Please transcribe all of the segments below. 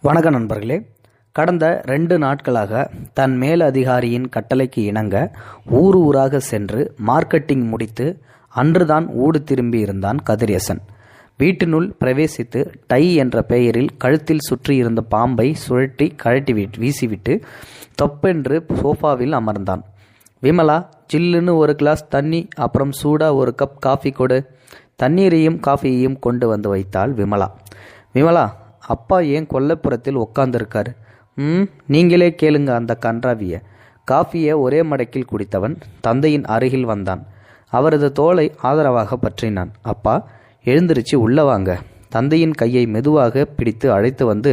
வணக்கம் நண்பர்களே. கடந்த ரெண்டு நாட்களாக தன் மேல் அதிகாரியின் கட்டளைக்கு இணங்க ஊர் ஊராக சென்று மார்க்கெட்டிங் முடித்து அன்றுதான் ஊடு திரும்பி இருந்தான் கதிரேசன் வீட்டினுள் பிரவேசித்து டை என்ற பெயரில் கழுத்தில் சுற்றியிருந்த பாம்பை சுழட்டி கழட்டி வீசிவிட்டு தொப்பென்று சோஃபாவில் அமர்ந்தான். விமலா சில்லுன்னு ஒரு கிளாஸ் தண்ணி அப்புறம் சூடா ஒரு கப் காஃபி கொடு. தண்ணீரையும் காஃபியையும் கொண்டு வந்து வைத்தாள் விமலா. விமலா அப்பா ஏன் கொல்லைப்புறத்தில் உட்கார்ந்திருக்காரு ம் நீங்களே கேளுங்க அந்த கன்றாவிய. காஃபியை ஒரே மடக்கில் குடித்தவன் தந்தையின் அருகில் வந்தான். அவரது தோளை ஆதரவாக பற்றினான். அப்பா எழுந்திருச்சு உள்ள வாங்க. தந்தையின் கையை மெதுவாக பிடித்து அழைத்து வந்து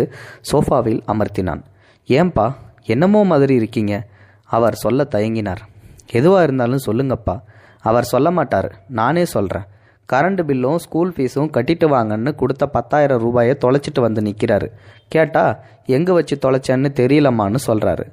சோஃபாவில் அமர்த்தினான். ஏன்பா என்னமோ மாதிரி இருக்கீங்க? அவர் சொல்ல தயங்கினார். எதுவாக இருந்தாலும் சொல்லுங்கப்பா. அவர் சொல்ல மாட்டார். நானே சொல்கிறேன் கரண்ட் பில்லும் ஸ்கூல் ஃபீஸும் கட்டிட்டு வாங்கன்னு கொடுத்த பத்தாயிரம் ரூபாயை தொலைச்சிட்டு வந்து நிற்கிறாரு கேட்டா எங்கே வச்சு தொலைச்சேன்னு தெரியலம்மான்னு சொல்கிறாரு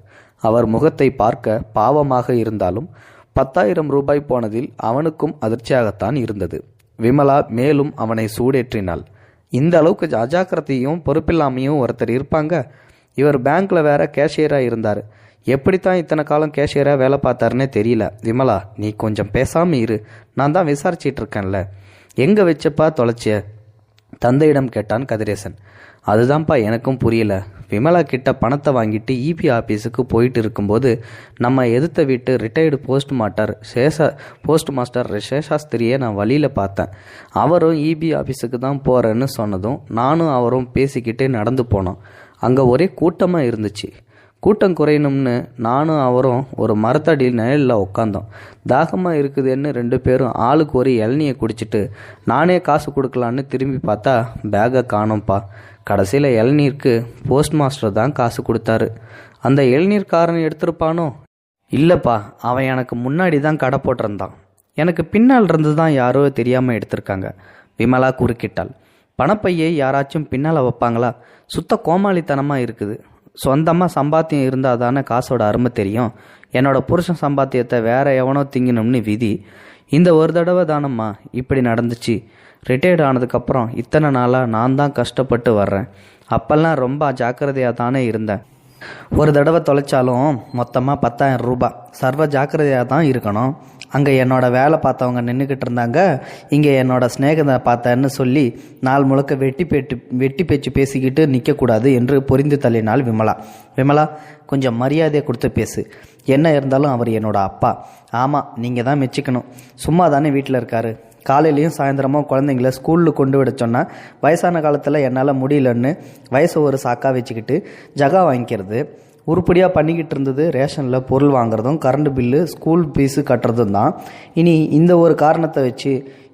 அவர் முகத்தை பார்க்க பாவமாக இருந்தாலும் பத்தாயிரம் ரூபாய் போனதில் அவனுக்கும் அதிர்ச்சியாகத்தான் இருந்தது. விமலா மேலும் அவனை சூடேற்றினாள். இந்த அளவுக்கு அஜாக்கிரதையும் பொறுப்பில்லாமையும் ஒருத்தர் இருப்பாங்க? இவர் பேங்க்ல வேற கேஷியராக இருந்தார். எப்படித்தான் இத்தனை காலம் கேஷியராக வேலை பார்த்தாருன்னே தெரியல. விமலா நீ கொஞ்சம் பேசாமல் இரு. நான் தான் விசாரிச்சிட்டு இருக்கேன்ல. எங்கே வச்சப்பா தொலைச்சிய தந்தையிடம் கேட்டான் கதிரேசன். அதுதான்ப்பா எனக்கும் புரியல. விமலா கிட்ட பணத்தை வாங்கிட்டு இபி ஆஃபீஸுக்கு போயிட்டு இருக்கும்போது நம்ம எதிர்த்த வீட்டு retired post master Sesha post master சேஷாஸ்திரியை நான் வழியில் பார்த்தேன். அவரும் இபி ஆஃபீஸுக்கு தான் போகிறேன்னு சொன்னதும் நானும் அவரும் பேசிக்கிட்டே நடந்து போனோம். அங்கே ஒரே கூட்டமாக இருந்துச்சு. கூட்டம் குறையணும்னு நானும் அவரும் ஒரு மரத்தடியில் நிழலில் உட்காந்தோம் தாகமாக இருக்குதுன்னு ரெண்டு பேரும் ஆளுக்கு ஒரு இளநியை குடிச்சிட்டு நானே காசு கொடுக்கலான்னு திரும்பி பார்த்தா பேக்கை காணோம்ப்பா. கடைசியில் இளநீருக்கு போஸ்ட் மாஸ்டர் தான் காசு கொடுத்தாரு. அந்த இளநீர்காரன் எடுத்திருப்பானோ? இல்லைப்பா அவன் எனக்கு முன்னாடி தான் கடை போட்டிருந்தான். எனக்கு பின்னால் இருந்து தான் யாரோ தெரியாமல் எடுத்திருக்காங்க. விமலா குறுக்கிட்டாள். பணப்பையை யாராச்சும் பின்னால் வைப்பாங்களா? சுத்த கோமாளித்தனமாக இருக்குது. சொந்தமாக சம்பாத்தியம் இருந்தால் தானே காசோட அருமை தெரியும். என்னோட புருஷன் சம்பாத்தியத்தை வேற எவனோ திங்கணும்னு விதி. இந்த ஒரு தடவை தானம்மா இப்படி நடந்துச்சு. ரிட்டையர்ட் ஆனதுக்கப்புறம் இத்தனை நாளாக நான் தான் கஷ்டப்பட்டு வர்றேன். அப்பெல்லாம் ரொம்ப ஜாக்கிரதையாக தானே இருந்தேன். ஒரு தடவை தொலைச்சாலும் மொத்தமாக பத்தாயிரம் ரூபாய் சர்வ ஜாக்கிரதையாக தான் இருக்கணும். அங்கே என்னோடய வேலை பார்த்தவங்க நின்றுக்கிட்டு இருந்தாங்க. இங்கே என்னோடய ஸ்நேகத்தை பார்த்தேன்னு சொல்லி நாள் முழுக்க வெட்டி பேட்டு வெட்டி பேச்சு பேசிக்கிட்டு நிற்கக்கூடாது என்று புரிந்து தள்ளினாள் விமலா. விமலா கொஞ்சம் மரியாதையை கொடுத்து பேசு. என்ன இருந்தாலும் அவர் என்னோட அப்பா. ஆமாம் நீங்கள் தான் மெச்சிக்கணும். சும்மா தானே வீட்டில் இருக்காரு? காலையிலையும் சாயந்தரமும் குழந்தைங்கள ஸ்கூலில் கொண்டு விட சொன்னால் வயசான காலத்தில் என்னால் முடியலன்னு வயசை ஒரு சாக்காக வச்சுக்கிட்டு ஜகா வாங்கிக்கிறது. உருப்படியாக பண்ணிக்கிட்டு இருந்தது ரேஷனில் பொருள் வாங்குறதும் கரண்ட் பில்லு ஸ்கூல் ஃபீஸு கட்டுறதும் தான். இனி இந்த ஒரு காரணத்தை வச்சு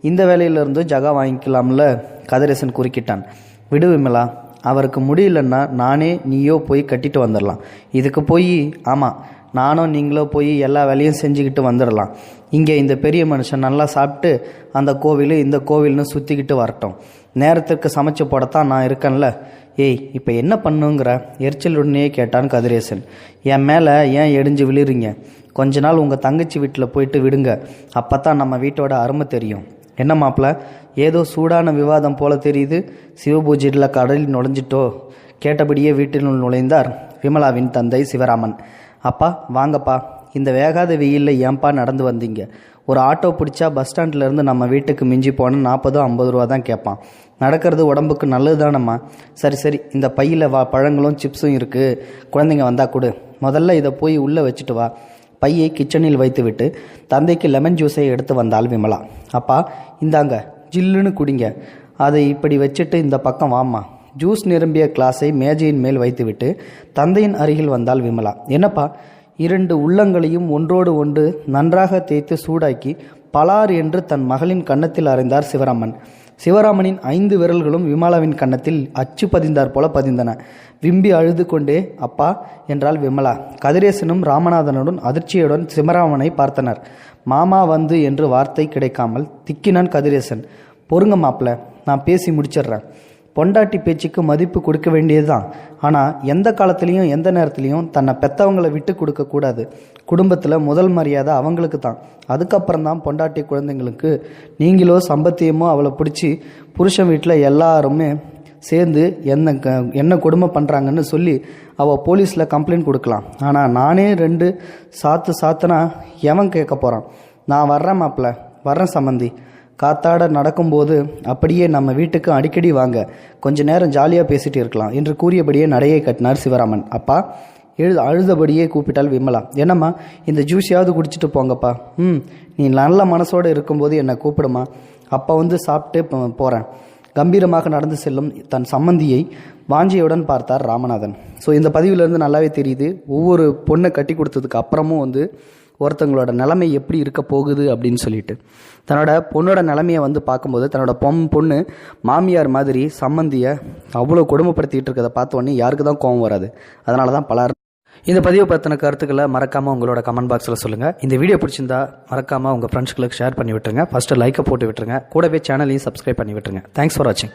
இந்த வேலையிலிருந்தும் ஜகா வாங்கிக்கலாம்ல கதிரேசன் குறுக்கிட்டான். விடு விமலா அவருக்கு முடியலன்னா நானே நீயோ போய் கட்டிட்டு வந்துடலாம். இதுக்கு போய் ஆமாம் நானும் நீங்களோ போய் எல்லா வேலையும் செஞ்சுக்கிட்டு வந்துடலாம். இங்கே இந்த பெரிய மனுஷன் நல்லா சாப்பிட்டு அந்த கோவில் இந்த கோவில்னு சுற்றிக்கிட்டு வரட்டும். நேரத்துக்கு சமைச்சு போடத்தான் நான் இருக்கேன்ல. ஏய் இப்போ என்ன பண்ணுங்கிற? எரிச்சலுடனே கேட்டான் கதிரேசன். என் மேலே ஏன் எடிஞ்சு விழுறீங்க? கொஞ்ச நாள் உங்கள் தங்கச்சி வீட்டில் போயிட்டு விடுங்க. அப்போ தான் நம்ம வீட்டோட அருமை தெரியும். என்ன மாப்பிள ஏதோ சூடான விவாதம் போல தெரியுது. சிவபூஜையில் கடலில் நுழைஞ்சிட்டோ? கேட்டபடியே வீட்டினுள் நுழைந்தார் விமலாவின் தந்தை சிவராமன். அப்பா வாங்கப்பா. இந்த வேகாத வெயிலில் ஏன்பா நடந்து வந்தீங்க? ஒரு ஆட்டோ பிடிச்சா பஸ் ஸ்டாண்ட்லேருந்து நம்ம வீட்டுக்கு மிஞ்சி போனால் நாற்பதோ ஐம்பது ரூபா தான் கேட்பான் நடக்கிறது உடம்புக்கு நல்லது தானம்மா சரி சரி இந்த பையில் வா பழங்களும் சிப்ஸும் இருக்குது குழந்தைங்க வந்தால் கொடு. முதல்ல இதை போய் உள்ளே வச்சுட்டு வா. பையை கிச்சனில் வைத்துவிட்டு தந்தைக்கு லெமன் ஜூஸை எடுத்து வந்தாள் விமலா. அப்பா இந்தாங்க ஜில்லுன்னு குடிங்க. அதை இப்படி வச்சுட்டு இந்த பக்கம் வாம்மா. ஜூஸ் நிரம்பிய கிளாஸை மேஜையின் மேல் வைத்துவிட்டு தந்தையின் அருகில் வந்தாள் விமலா. என்னப்பா இரண்டு உள்ளங்களையும் ஒன்றோடு ஒன்று நன்றாக தேய்த்து சூடாக்கி பலார் என்று தன் மகளின் கன்னத்தில் அறைந்தார் சிவராமன். சிவராமனின் ஐந்து விரல்களும் விமலாவின் கன்னத்தில் அச்சு பதிந்தார் போல பதிந்தன. விம்பி அழுது கொண்டே அப்பா என்றாள் விமலா. கதிரேசனும் ராமநாதனுடன் அதிர்ச்சியுடன் சிவராமனை பார்த்தனர். மாமா வந்து என்று வார்த்தை கிடைக்காமல் திக்கினான் கதிரேசன். பொறுங்க மாப்பிள நான் பேசி முடிச்சிடுறேன். பொண்டாட்டி பேச்சுக்கு மதிப்பு கொடுக்க வேண்டியதுதான். ஆனால் எந்த காலத்துலேயும் எந்த நேரத்துலையும் தன்னை பெத்தவங்களை விட்டு கொடுக்கக்கூடாது குடும்பத்தில் முதல் மரியாதை அவங்களுக்கு தான் அதுக்கப்புறம் தான் பொண்டாட்டி குழந்தைங்களுக்கு நீங்களோ சம்பத்தியமோ அவளை பிடிச்சி புருஷன் வீட்டில் எல்லாருமே சேர்ந்து என்ன க- என்ன கொடுமை பண்ணுறாங்கன்னு சொல்லி அவள் போலீஸில் கம்ப்ளைண்ட் கொடுக்கலாம். ஆனால் நானே ரெண்டு சாத்து சாத்துனா எவன் கேட்க போகிறான் நான் வர்றேன் மாப்பிள்ள. வர்றேன் சம்மந்தி காத்தாட நடக்கும்போது அப்படியே நம்ம வீட்டுக்கு அடிக்கடி வாங்க. கொஞ்ச நேரம் ஜாலியாக பேசிட்டு இருக்கலாம் என்று கூறியபடியே நடையை கட்டினார் சிவராமன். அப்பா எழு அழுதபடியே கூப்பிட்டாள் விமலா. என்னம்மா இந்த ஜூஸையாவது குடிச்சிட்டு போங்கப்பா. ம் நீ நல்ல மனசோடு இருக்கும்போது என்னை கூப்பிடுமா. அப்பா வந்து சாப்பிட்டு போகிறேன் கம்பீரமாக நடந்து செல்லும் தன் சம்மந்தியை வாஞ்சியுடன் பார்த்தார் ராமநாதன். ஸோ இந்த பதிவிலிருந்து நல்லாவே தெரியுது. ஒவ்வொரு பொண்ணை கட்டி கொடுத்ததுக்கு அப்புறமும் வந்து ஒருத்தங்களோட நிலைமை எப்படி இருக்க போகுது அப்படின்னு சொல்லிட்டு. தன்னோட பொண்ணோட நிலைமையை வந்து பார்க்கும்போது தன்னோட பொம் பொண்ணு மாமியார் மாதிரி சம்மந்தியை அவ்வளோ கொடுமைப்படுத்திட்டு இருக்கிறத பார்த்தோன்னே யாருக்கு தான் கோவம் வராது. அதனால தான் பலர் இந்த பதிவு பற்றின கருத்துக்களை மறக்காமல் உங்களோட கமெண்ட் பாக்ஸில் சொல்லுங்கள் இந்த வீடியோ பிடிச்சிருந்தா மறக்காமல் உங்கள் ஃப்ரெண்ட்ஸ்களுக்கு ஷேர் பண்ணி விட்டுருங்க. ஃபஸ்ட்டு லைக்கை போட்டு விட்டுருங்க. கூடவே சேனலையும் சப்ஸ்கிரைப் பண்ணி விட்டுருங்க. தேங்க்ஸ் ஃபார் வாட்சிங்